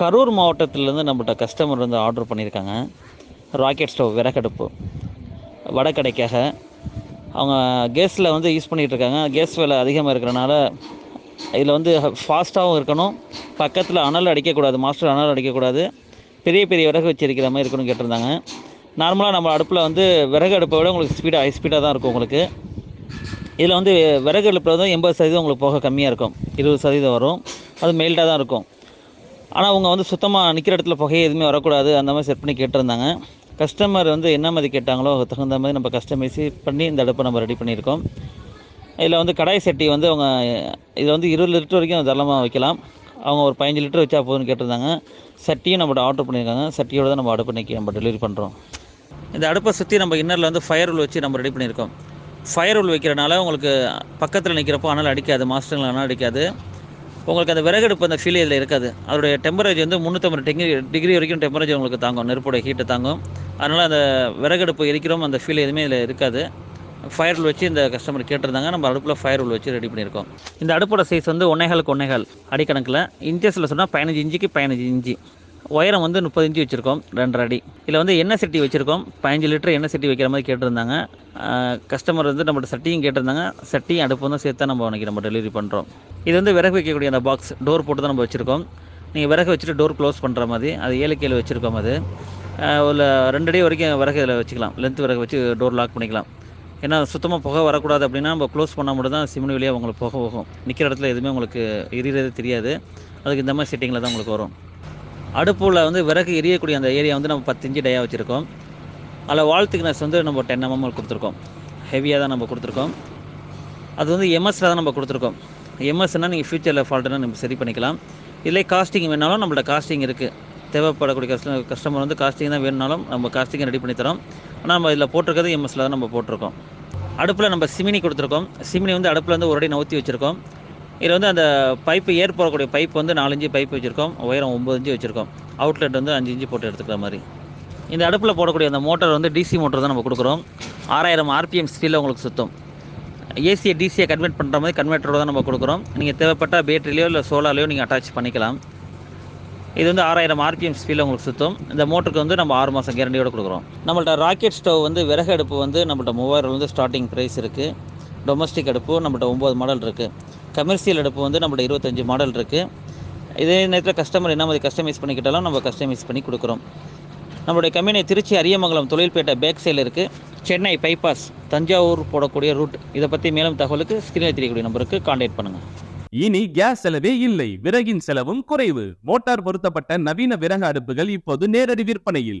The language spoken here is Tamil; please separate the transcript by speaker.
Speaker 1: கரூர் மாவட்டத்திலேருந்து நம்மகிட்ட கஸ்டமர் வந்து ஆர்டர் பண்ணியிருக்காங்க. ராக்கெட் ஸ்டவ் விறகடுப்பு. வடக்கடைக்காக. அவங்க கேஸில் வந்து யூஸ் பண்ணிகிட்ருக்காங்க கேஸ் விலை அதிகமாக இருக்கிறனால இதில் வந்து ஃபாஸ்ட்டாகவும் இருக்கணும். பக்கத்தில் அனல் அடிக்கக்கூடாது. மாஸ்டர் அனல் அடிக்கக்கூடாது. பெரிய பெரிய விறகு வச்சிருக்கிற மாதிரி இருக்கணும்னு கேட்டிருந்தாங்க. நார்மலாக நம்ம அடுப்பில் வந்து விறகு அடுப்பை விட உங்களுக்கு ஸ்பீடாக ஹை ஸ்பீடாக தான் இருக்கும் உங்களுக்கு. இதில் வந்து விறகு அடுப்பில் வந்து எண்பது சதவீதம் உங்களுக்கு போக கம்மியாக இருக்கும். இருபது சதவீதம் வரும். அது மெயில்டாக தான் இருக்கும். ஆனால் அவங்க வந்து சுத்தமாக நிற்கிற இடத்துல புகை எதுவுமே வரக்கூடாது அந்த மாதிரி செட் பண்ணி கேட்டிருந்தாங்க. கஸ்டமர் வந்து என்ன மாதிரி கேட்டாங்களோ அதுக்கு தகுந்த மாதிரி நம்ம கஸ்டமைஸ் பண்ணி இந்த அடுப்பை நம்ம ரெடி பண்ணியிருக்கோம். இதில் வந்து கடாய் சட்டி வந்து அவங்க இதில் வந்து இருபது லிட்டர் வரைக்கும் தாராளமாக வைக்கலாம். அவங்க ஒரு பதினஞ்சு லிட்டர் வச்சா போதும்னு கேட்டிருந்தாங்க. சட்டியும் நம்மகிட்ட ஆர்டர் பண்ணியிருக்காங்க. சட்டியோட தான் நம்ம அடுப்பு நிற்க நம்ம டெலிவரி பண்ணுறோம் இந்த அடுப்பை சுற்றி நம்ம இன்னரில் வந்து ஃபயர் உள் வச்சு நம்ம ரெடி பண்ணியிருக்கோம். ஃபயர் உள் வைக்கிறனால உங்களுக்கு பக்கத்தில் நிற்கிறப்போ அனல் அடிக்காது மாஸ்டருங்களை அனல் அடிக்காது. உங்களுக்கு அந்த விறகடுப்பு அந்த ஃபீல் இதில் இருக்காது. அதோடைய டெம்பரேச்சர் வந்து முந்நூற்றம்பது டிகிரி டிகிரி வரைக்கும் டெம்பரேச்சர் உங்களுக்கு தாங்கும். நெருப்புடைய ஹீட்டை தாங்கும். அதனால் அந்த விறகடுப்பு எரிக்கிறோம் அந்த ஃபீல் எதுவுமே இதில் இருக்காது. ஃபயர் ரூல் வச்சு இந்த கஸ்டமர் கேட்டிருந்தாங்க. நம்ம அடுப்பில் ஃபயர் ரூல் வச்சு ரெடி பண்ணியிருக்கோம். இந்த அடுப்போட சைஸ் வந்து ஒன்னேகாலுக்கு ஒன்னேகால் அடிக்கணக்கில். இன்ச்சஸில் சொன்னால் பதினஞ்சு இன்ச்சுக்கு பதினஞ்சு இன்ச்சு. உயரம் வந்து முப்பது இன்ச்சு வச்சுருக்கோம் ரெண்டரை அடி. இதில் வந்து எண்ணெய் சட்டி வச்சுருக்கோம். பதினஞ்சு லிட்டர் எண்ணெய் சட்டி வைக்கிற மாதிரி கேட்டிருந்தாங்க. கஸ்டமர் வந்து நம்மகிட்ட சட்டியும் கேட்டிருந்தாங்க. சட்டியும் அடுப்பு தான் சேர்த்து தான் நம்ம அன்றைக்கி நம்ம டெலிவரி பண்ணுறோம் இது வந்து விறகு வைக்கக்கூடிய அந்த பாக்ஸ் டோர் போட்டு தான் நம்ம வச்சுருக்கோம். நீங்கள் விறகு வச்சுட்டு டோர் க்ளோஸ் பண்ணுற மாதிரி அது ஏழு கீழே வச்சுருக்கோம் அது. ஒரு ரெண்டு அடி வரைக்கும் விறகு இதில் வச்சுக்கலாம். லென்த் விறகு வச்சு டோர் லாக் பண்ணிக்கலாம். ஏன்னா சுத்தமாக புகை வரக்கூடாது அப்படின்னா நம்ம க்ளோஸ் பண்ணால் மட்டும் தான் சிமெண்ட் வழியாக உங்களுக்கு புகை போகும். நிற்கிற இடத்துல எதுவுமே உங்களுக்கு எரியறது தெரியாது. அதுக்கு இந்த மாதிரி செட்டிங்கில் தான் உங்களுக்கு வரும். அடுப்பில் வந்து விறகு எரியக்கூடிய அந்த ஏரியா வந்து நம்ம பத்து இன்ச்சு டயா வச்சுருக்கோம். அதில் வால் திக்னஸ் வந்து நம்ம டென் எம்எம் mm கொடுத்துருக்கோம். ஹெவியாக தான் நம்ம கொடுத்துருக்கோம். அது வந்து எம்எஸ்சில் தான் நம்ம கொடுத்துருக்கோம். எம்எஸ்னால் நீங்கள் ஃப்யூச்சரில் ஃபால்ட்டுனா நம்ம சரி பண்ணிக்கலாம். இல்லை காஸ்டிங் வேணாலும் நம்மள்ட்ட காஸ்டிங் இருக்குது தேவைப்படக்கூடிய கஸ்ட கஸ்டமர் வந்து காஸ்டிங் தான் வேணுனாலும் நம்ம காஸ்டிங்கை ரெடி பண்ணி தரோம். ஆனால் நம்ம இதில் போட்டிருக்கிறது எம்எஸ்சில் தான் நம்ம போட்டிருக்கோம். அடுப்பில் நம்ம சிமினி கொடுத்துருக்கோம். சிமினி வந்து அடுப்பில் வந்து ஒரு அடி நவுத்தி வச்சுருக்கோம். இதில் வந்து அந்த பைப்பு ஏர் போடக்கூடிய பைப் வந்து நாலஞ்சு பைப் வச்சுருக்கோம் உயரம் ஒம்பது இன்ச்சு வச்சுருக்கோம். அவுட்லெட் வந்து அஞ்சு இன்ச்சு போட்டு எடுத்துக்கிற மாதிரி. இந்த அடுப்பில் போடக்கூடிய அந்த மோட்டர் வந்து டிசி மோட்டர் தான் நம்ம கொடுக்குறோம். ஆறாயிரம் ஆர்பிஎம் ஸ்பீடில் உங்களுக்கு சுத்தம். ஏசியை டிசியை கன்வெர்ட் பண்ணுற மாதிரி கன்வெர்ட்டரோட தான் நம்ம கொடுக்குறோம். நீங்கள் தேவைப்பட்ட பேட்டரிலையோ இல்லை சோலார்லையோ நீங்கள் அட்டாச் பண்ணிக்கலாம். இது வந்து ஆறாயிரம் ஆர்பிஎம் ஸ்பீடில் உங்களுக்கு சுத்தம். இந்த மோட்டருக்கு வந்து நம்ம ஆறு மாதம் கேரண்டியோடு கொடுக்குறோம். நம்மள்ட்ட ராக்கெட் ஸ்டவ் வந்து விறகு அடுப்பு வந்து நம்மள்ட்ட மூவாயிரம் வந்து ஸ்டார்டிங் ப்ரைஸ் இருக்குது டொமஸ்டிக் அடுப்பு நம்மள்ட்ட ஒம்பது மாடல் இருக்குது கமர்ஷியல் அடுப்பு வந்து நம்மகிட்ட இருபத்தஞ்சி மாடல் இருக்குது இதே நேரத்தில் கஸ்டமர் என்ன மாதிரி கஸ்டமைஸ் பண்ணிக்கிட்டாலும் நம்ம கஸ்டமைஸ் பண்ணி கொடுக்குறோம். நம்மளுடைய கம்பெனி திருச்சி அரியமங்கலம் தொழில்பேட்டை பேக் சைடில் இருக்குது சென்னை பைபாஸ் தஞ்சாவூர் போடக்கூடிய ரூட் இதை பற்றி மேலும் தகவலுக்கு ஸ்கிரீனில் தெரியக்கூடிய நம்பருக்கு கான்டாக்ட் பண்ணுங்கள்
Speaker 2: இனி கேஸ் செலவே இல்லை. விறகின் செலவும் குறைவு. மோட்டார் பொருத்தப்பட்ட நவீன விறகு அடுப்புகள் இப்போது நேரடி விற்பனையில்.